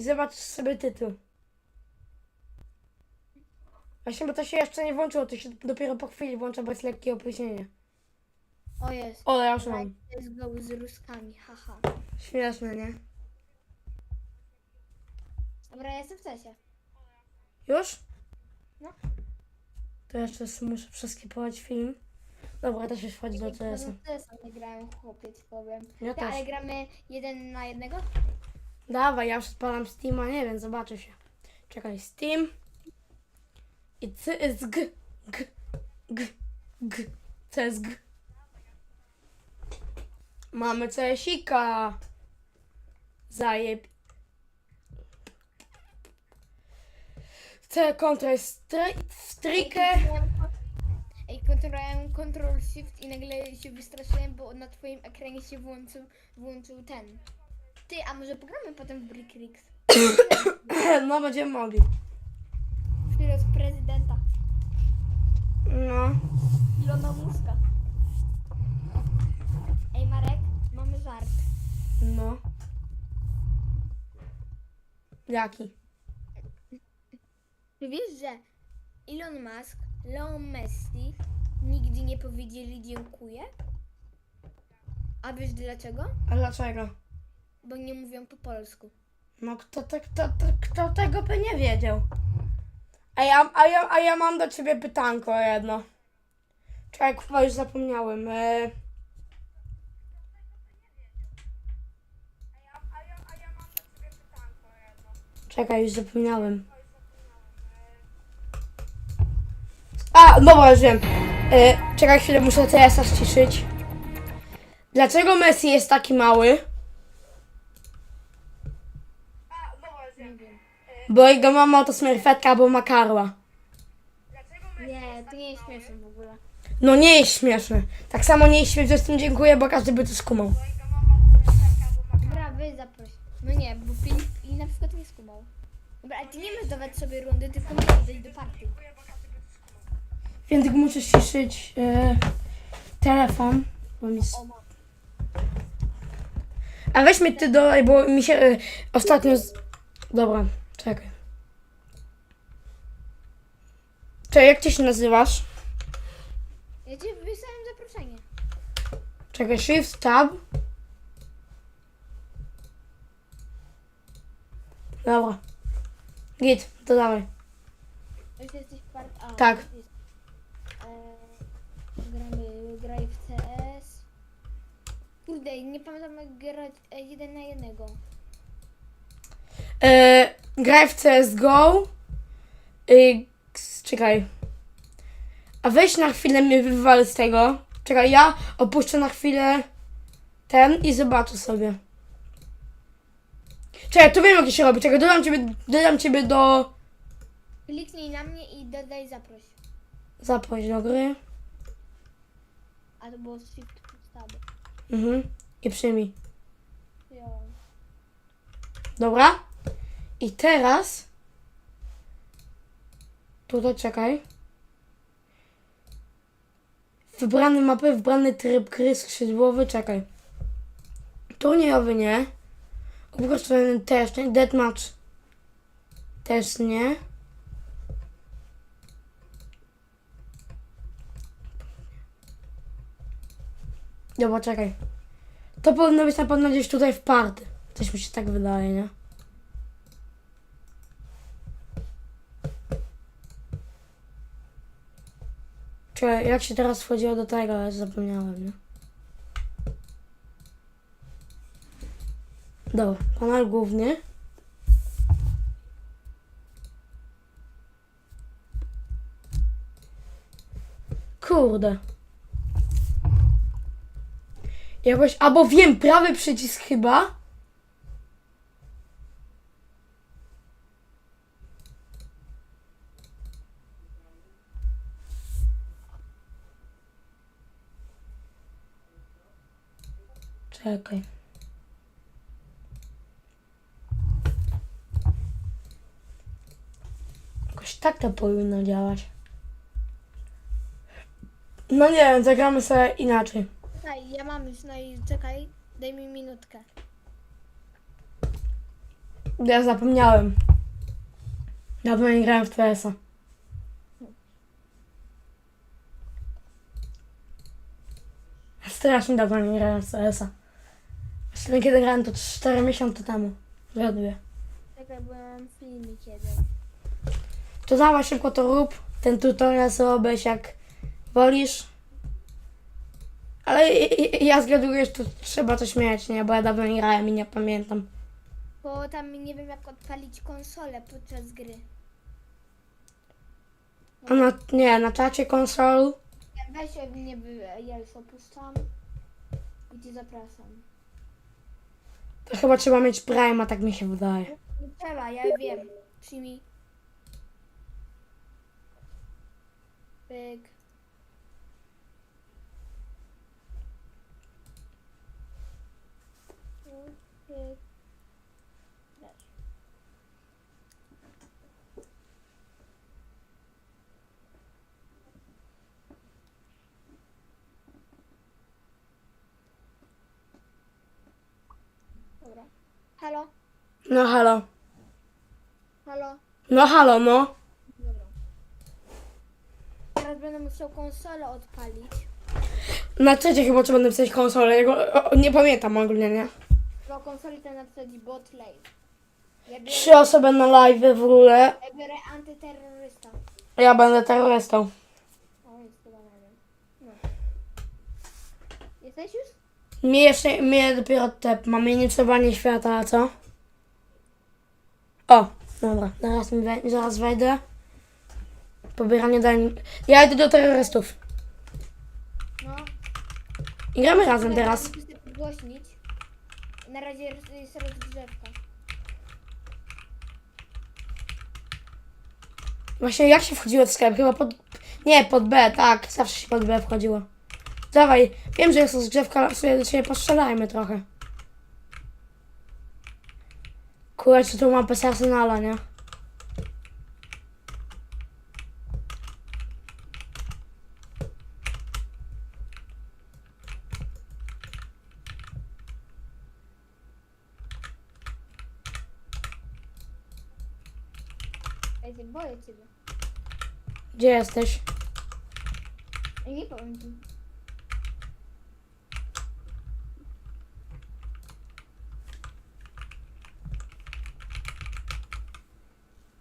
i zobacz sobie tytuł. Właśnie, bo to się jeszcze nie włączyło, to się dopiero po chwili włącza, bo jest lekkie opóźnienie. O jest. O, ja już mam. Let's go z Ruskami, haha. Śmieszne, nie? Dobra, ja jestem w cesie. Już? No. To jeszcze muszę przeskipować film. Dobra, też już wchodzi do CS-a. No CS nie grałem, chłopie, ci powiem. Ja Ty, też. ale gramy jeden na jednego? Dawaj, ja już odpalam Steama, nie wiem, zobaczę się. Czekaj, Steam. I CSG. G. G. G. CSG. Mamy CSika. Zajeb. C stry, strikę. Ej, kontrolowałem Ctrl Shift i nagle się wystraszyłem, bo na twoim ekranie się włączył, włączył ten. Ty, a może pogramy potem w Brick Ricks? No, będziemy mogli. Chwilę z prezydenta. No. Ilona Muska. Ej, Marek, mamy żart. No. Jaki? Czy wiesz, że Elon Musk, Leo Messi nigdy nie powiedzieli dziękuję? A wiesz dlaczego? A dlaczego? Bo nie mówią po polsku. No kto, te, kto, te, kto tego by nie wiedział? A ja, a, ja, a ja mam do ciebie pytanko jedno. Czekaj, chyba już zapomniałem. E... Czekaj, już zapomniałem. A, dobra, już wiem. E, czekaj chwilę, muszę CS-a ściszyć. Dlaczego Messi jest taki mały? Nie wiem. Bo jego mama to smerfetka albo makarła. Nie, to nie jest śmieszne w ogóle. No nie jest śmieszne. Tak samo nie jest śmieszne, z tym dziękuję, bo każdy by to skumał. Dobra, wy zaproś. No nie, bo Filip i na przykład nie skumał. Dobra, ale ty nie możesz dawać sobie rundy, tylko musisz dojść do partii. Więc muszę ściszyć e, telefon. Bo mi... s-. A weź mnie ty do, bo mi się e, ostatnio... Z... Dobra, czekaj. Czekaj, jak ty się nazywasz? Ja ci wysłałem zaproszenie. Czekaj, shift, tab. Dobra. Git, to dawaj. Już jesteś w partii. A, Tak. E, gramy, graj w CS. Kurde, nie pamiętam jak grać e, jeden na jednego. E, graj w CSGO. Ks- czekaj. A weź na chwilę mnie wywal z tego. Czekaj, ja opuszczę na chwilę ten i zobaczę sobie. Czekaj, to wiem jak się robi. Czekaj, dodam ciebie, dodam ciebie do... Kliknij na mnie i dodaj zaproś. Zaproś do gry. A to było shift tab. Mhm. I przyjmij. Dobra. I teraz... Tutaj czekaj. Wybrane mapy, wybrany tryb gry skrzydłowy, czekaj. Turniejowy nie. Uproszczony też nie. Deathmatch też nie. Dobra, czekaj. To powinno być na pewno gdzieś tutaj w party. Coś mi się tak wydaje, nie? Czekaj, jak się teraz wchodziło do tego, zapomniałem, nie? Dobra, kanał główny. Kurde. Jakoś, albo wiem, prawy przycisk chyba. Czekaj. Jakoś tak to powinno działać. No nie wiem, zagramy sobie inaczej. Czekaj, ja mam już, no i czekaj, daj mi minutkę. Ja zapomniałem. Dawno nie grałem w TS-a. Strasznie dawno nie grałem w TS-a. Właściwie kiedy grałem to 4 miesiące temu. Zgaduję. Ja mam filmy kiedy. To dawaj szybko to rób. Ten tutorial sobie obejrz jak wolisz. Ale ja zgaduję, że to trzeba coś mieć, nie? Bo ja dawno nie grałem i nie pamiętam. Bo tam nie wiem jak odpalić konsolę podczas gry. A na, nie, na czacie konsol. Weź od mnie Jels opuszczam i cię zapraszam. To chyba trzeba mieć Prima, tak mi się wydaje. Trzeba, ja wiem. Przyjmij. Pyk. Pyk. Dasz. Dobra. Halo? No halo. Halo? No halo, no. Dobra. Teraz będę musiał konsolę odpalić. Na czacie chyba trzeba napisać konsolę. Ja go, o, nie pamiętam ogólnie, nie? Do konsoli to napisać bot lane. Ja biorę, Trzy osoby na live w ogóle. ja biorę antyterrorysta. Ja będę terrorystą. O, jest chyba na nim. No. Jesteś już? Mnie jeszcze, mnie dopiero te mamy świata, a co? O, dobra, zaraz, wej- zaraz wejdę. Pobieranie dań. Ja idę do terrorystów. No. I gramy razem teraz. Na razie jest rozgrzewka. Właśnie jak się wchodziło w sklep? Chyba pod... Nie, pod B, tak. Zawsze się pod B wchodziło. Dawaj, wiem, że jest rozgrzewka, ale sobie do siebie postrzelajmy trochę. Kurczę, tu mam bez Arsenala, nie? Ja się boję ciebie. Gdzie jesteś? Nie powiem ci.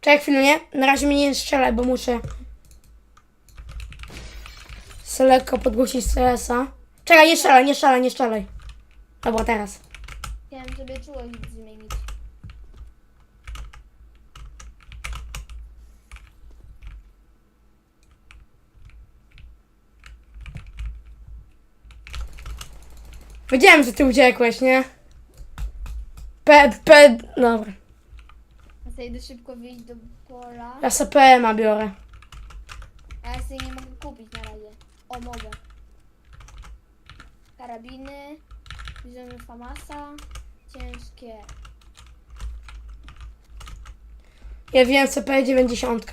Czekaj chwilę, nie? Na razie mnie nie strzelaj, bo muszę se lekko podgłosić CS-a. Czekaj, nie strzelaj, nie strzelaj, nie strzelaj. Dobra, teraz. Chciałem sobie czułość zmienić. Wiedziałem, że ty uciekłeś, nie? P, P, dobra. Sobie idę szybko wyjść do pola. Ja se PMA biorę. A ja sobie nie mogę kupić na razie. O, mogę. Karabiny. Bierzemy Famasa. Ciężkie. Ja wiem CP 90.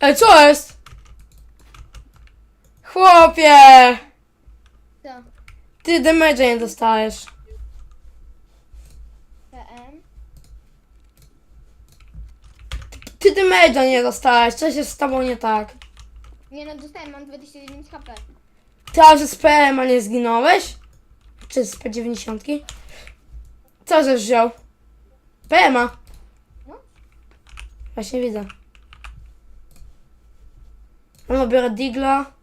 Ej, co jest? Chłopie! Co? Ty damage nie dostajesz. PM. Ty damage nie dostajesz. Coś jest z tobą nie tak. Nie no, dostałem, mam 29 HP. Ty, a że z PM a nie zginąłeś? Czy z P90? Co żeś wziął? PMA. No. Właśnie widzę. No, biorę Digla.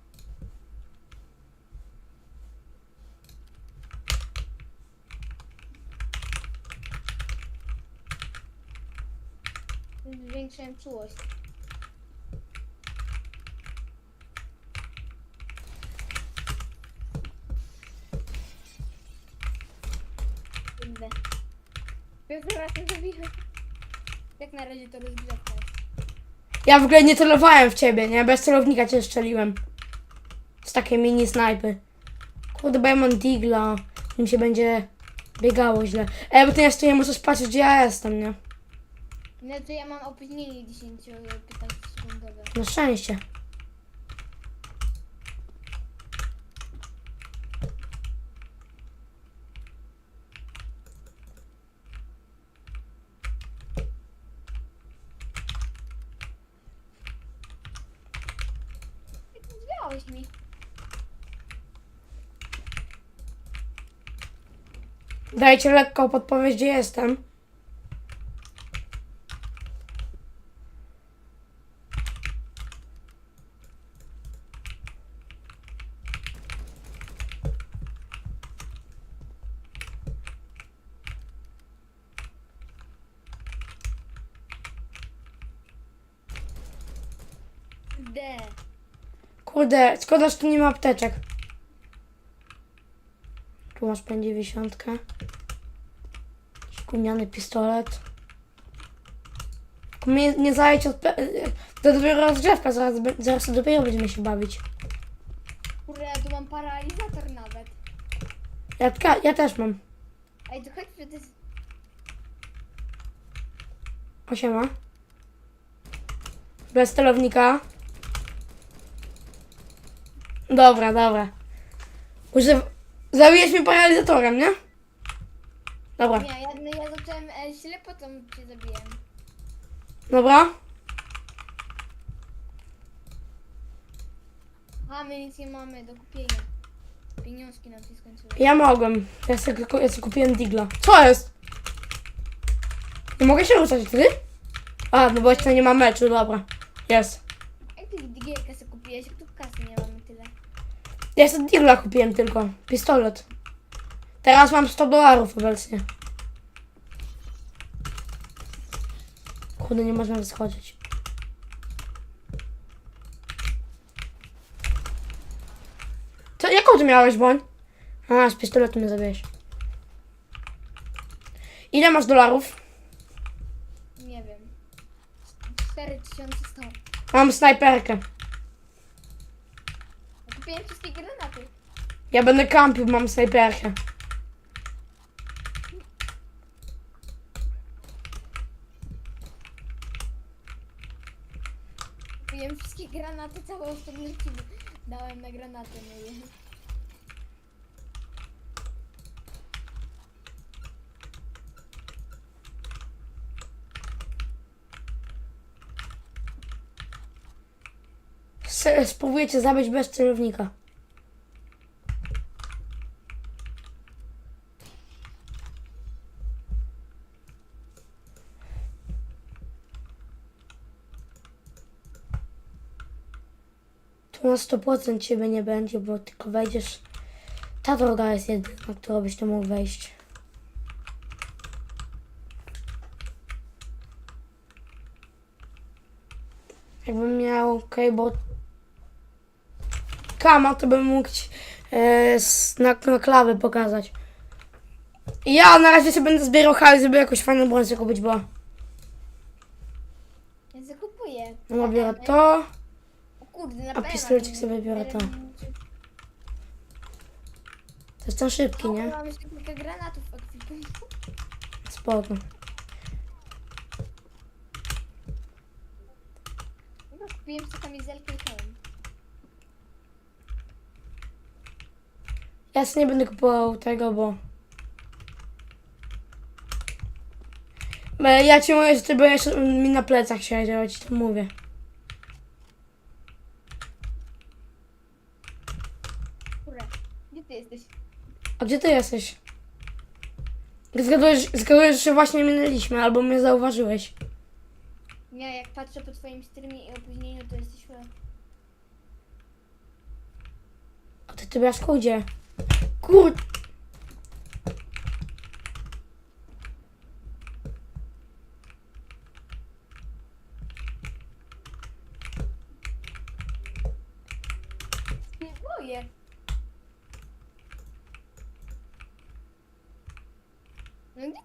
Zwiększyłem czułość. Kurde. Pierwszy raz to. Jak na razie to rozgrzewka. Ja w ogóle nie celowałem w ciebie, nie? Bez celownika cię strzeliłem. Z takiej mini snajpy. Kurde, bo ja mam Digla. Mi się będzie biegało źle. Ej, bo ty jeszcze nie możesz patrzeć, gdzie ja jestem, nie? No to ja mam opóźnienie 10 15 sekundowe. Na szczęście. Dajcie lekką podpowiedź, gdzie jestem. D. Kurde, szkoda, że tu nie ma apteczek. Tu masz 50. Gówniany pistolet. Mnie nie zajęć od... To dopiero rozgrzewka, zaraz, zaraz dopiero będziemy się bawić. Kurde, ja tu mam paralizator nawet. Ja, tka- ja też mam. Ej, to chodź, że to jest... Osiema. Bez celownika. Dobra, dobra. Używ... Zabiłeś mnie paralizatorem, nie? Dobra, Nie, ja, no, ja zacząłem e, źle, potem cię zabiłem. dobra. A, my nic nie mamy do kupienia. Pieniążki nam się skończyły. Ja mogłem. Ja sobie, ja sobie kupiłem digla. Co jest? Nie mogę się ruszać wtedy? A, no bo jeszcze nie ma meczu, dobra. Jest. Jak ty digierkę sobie kupiłeś? Jak tu kasy nie tyle. Ja sobie digla kupiłem tylko. Pistolet. Teraz mam 100 dolarów obecnie. Kurde, nie można wyskoczyć. Co, jaką ty miałeś broń? A, z pistoletu mnie zabiłeś. Ile masz dolarów? Nie wiem. 4100. Mam snajperkę. Kupiłem wszystkie granaty. Ja będę kampił, mam snajperkę. Kupiłem wszystkie granaty, całe oszczędności dałem na granaty moje. Spróbujecie zabić bez celownika. Tu na 100% ciebie nie będzie, bo tylko wejdziesz. Ta droga jest jedyna, na którą byś tu mógł wejść. Jakbym miał keyboard kama, to bym mógł ci, e, na, na klawę pokazać. I Ja na razie sobie będę zbierał hajs, żeby jakąś fajną broń sobie kupić, bo Ja zakupuję. no biorę to. O kurde, na A pewno. pistolecik sobie biorę to. To jest ten szybki, nie? Mam jeszcze kilka granatów w ekwipunku. Spoko. Kupiłem sobie kamizelkę i hełm. Ja sobie nie będę kupował tego, bo... Ja ci mówię, że ty będziesz mi na plecach siedział, ja ci to mówię. Kurde, gdzie ty jesteś? A gdzie ty jesteś? Zgadujesz, zgadujesz, że się właśnie minęliśmy, albo mnie zauważyłeś. Nie, jak patrzę po twoim streamie i opóźnieniu, to jesteśmy... A ty, ty Blaszko, gdzie? Kur... Nie boję. No gdzie?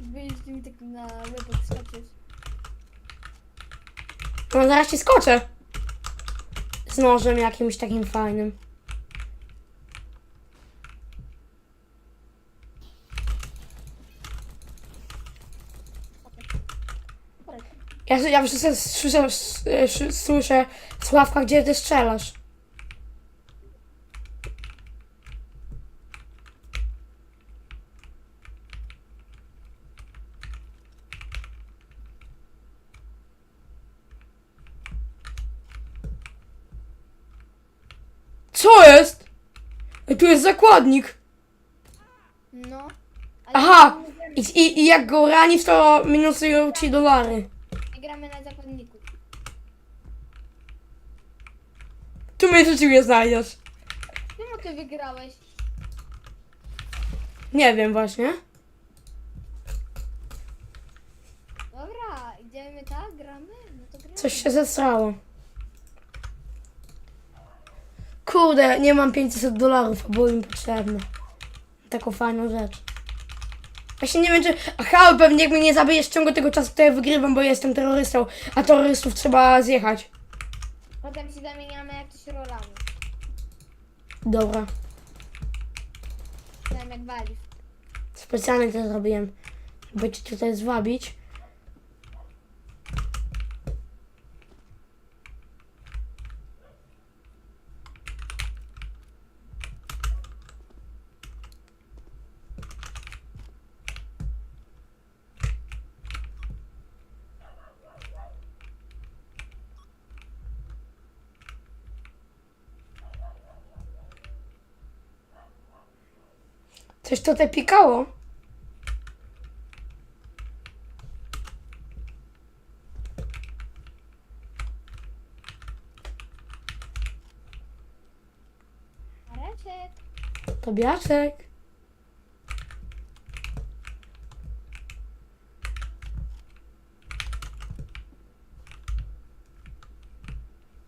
Wyjść mi tak na łeb odskoczysz. No zaraz ci skoczę. Z nożem jakimś takim fajnym. Ja, ja słyszę, słyszę, słyszę Sławka, gdzie ty strzelasz. Co jest? Ej, tu jest zakładnik. No. Ale Aha! my gramy- I, i, i jak go ranisz, to minusują ci dolary. my gramy na zakładniku. Tu mnie rzeczywiście znajdziesz. Czemu ty wygrałeś? Nie wiem właśnie. Dobra, idziemy tak, gramy? No to gramy. Coś się zesrało. Kurde, nie mam 500 dolarów, a było mi potrzebne. Taką fajną rzecz. Właśnie nie wiem, czy... Aha, pewnie jak mnie nie zabijesz w ciągu tego czasu, to ja wygrywam, bo jestem terrorystą, a terrorystów trzeba zjechać. Potem się zamieniamy jak coś rolami. Dobra. Tam jak walisz. Specjalnie to zrobiłem, żeby cię tutaj zwabić. Coś tutaj pikało. Mareczek. Tobiaszek.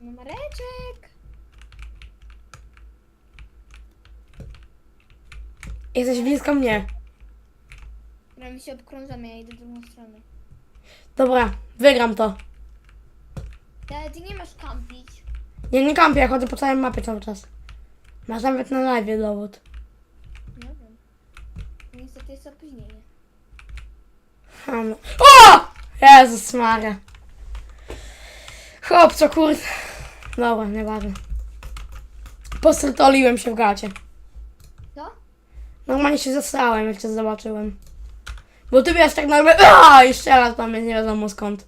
No Jesteś blisko mnie. No my się obkrążamy, ja idę w drugą stronę. Dobra, wygram to. Ale ty nie masz kampić. Ja nie kampię, ja chodzę po całej mapie cały czas. Masz nawet na live dowód. Nie wiem. Niestety jest opóźnienie. Hmm. O! Jezus Maria. Chłopco, kurde. Dobra, nieważne. Postrtoliłem się w gacie. Normalnie się zasrałem, jak cię zobaczyłem. Bo ty wiesz tak nagle, aaa, i strzela tam nie wiadomo skąd.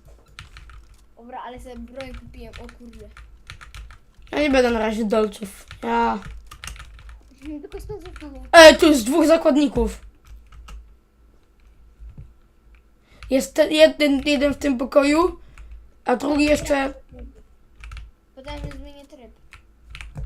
Dobra, ale sobie broń kupiłem, o kurde. Ja nie będę na razie dolców. Ja... Tylko. Ej, tu jest dwóch zakładników. Jest ten, jeden, jeden w tym pokoju, a drugi jeszcze... Potem.